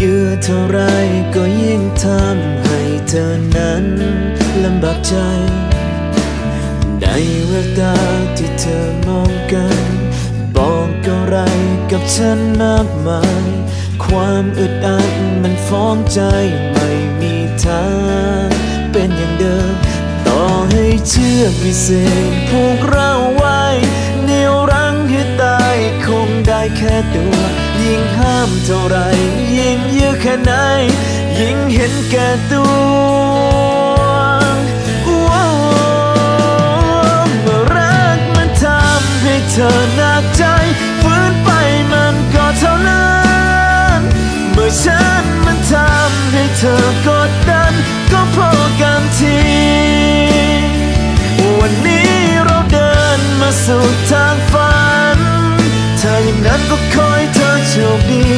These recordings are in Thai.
เยื้อเท่าไรก็ยิ่งทำให้เธอนั้นลำบากใจ ในแววตาที่เธอมองกันบอกอะไรกับฉันมากมาย ความอึดอัดมันฟ้องใจไม่มีทางเป็นอย่างเดิม ต่อให้เชือกวิเศษผูกเราไว้เหนียวรั้งให้ตายคงได้แค่ตัว ยิ่งห้ามเท่าไร แค่ไหน ยิ่งเห็นแก่ตัวว้าวเมรักมันทำให้เธอหนักใจฝืนไปมันก็เท่านั้นเมื่อฉันมันทำให้เธอกดดัน ก็พอกันที วันนี้เราเดินมาสู่ทางฝันถ้าอย่างนั้นก็ขอให้เธอโชคดี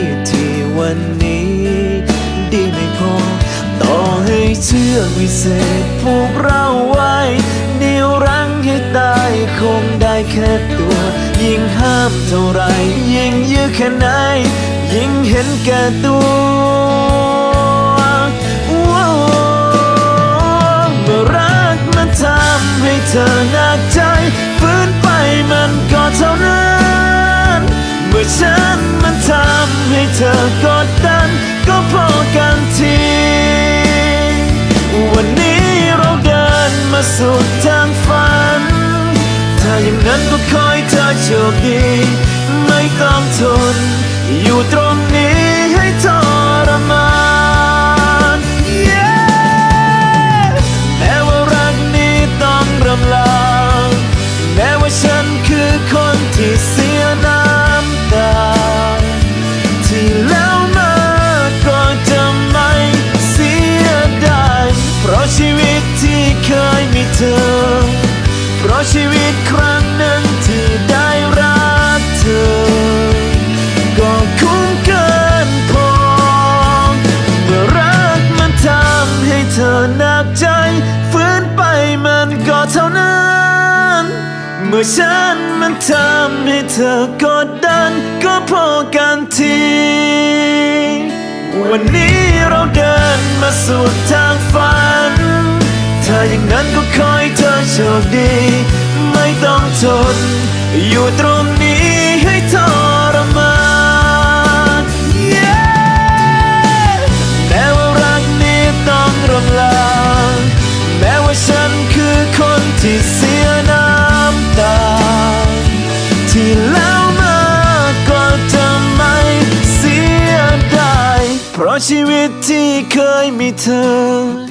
เชือกวิเศษผูกเราไว้เหนียวรั้งให้ตายคงได้แค่ตัว ยิ่งห้ามเท่าไรยิ่งยื้อแค่ไหน ยิ่งเห็นแก่ตัวเมื่อรักมันทำให้เธอหนักใจฝืนไปมันก็เท่านั้น เมื่อฉันมันทำให้เธอกดดัน สุดทางฝัน ถ้าอย่างนั้นก็คอยเธอโชคดี ไม่ต้องทน อยู่ตรง ธอ เพราะชีวิตครั้งหนึ่งที่ได้รักเธอ ก็คุ้มเกินพอเมื่อรักมันทำให้เธอหนักใจฝืนไปมันก็เท่านั้น เมื่อฉันมันทำให้เธอกดดันก็พอกันทีวันนี้เราเดินมาสู่ทางฝัน ถ้าอย่างนั้นก็ขอ โชคดี ไม่ต้องทน อยู่ตรงนี้ให้ทรมาน Yeah แม้ว่ารักนี้ต้องรำลาแม้ว่าฉันคือคนที่เสียน้ำตา ที่แล้วมาก็จะไม่เสียดายเพราะชีวิตที่เคยมีเธอ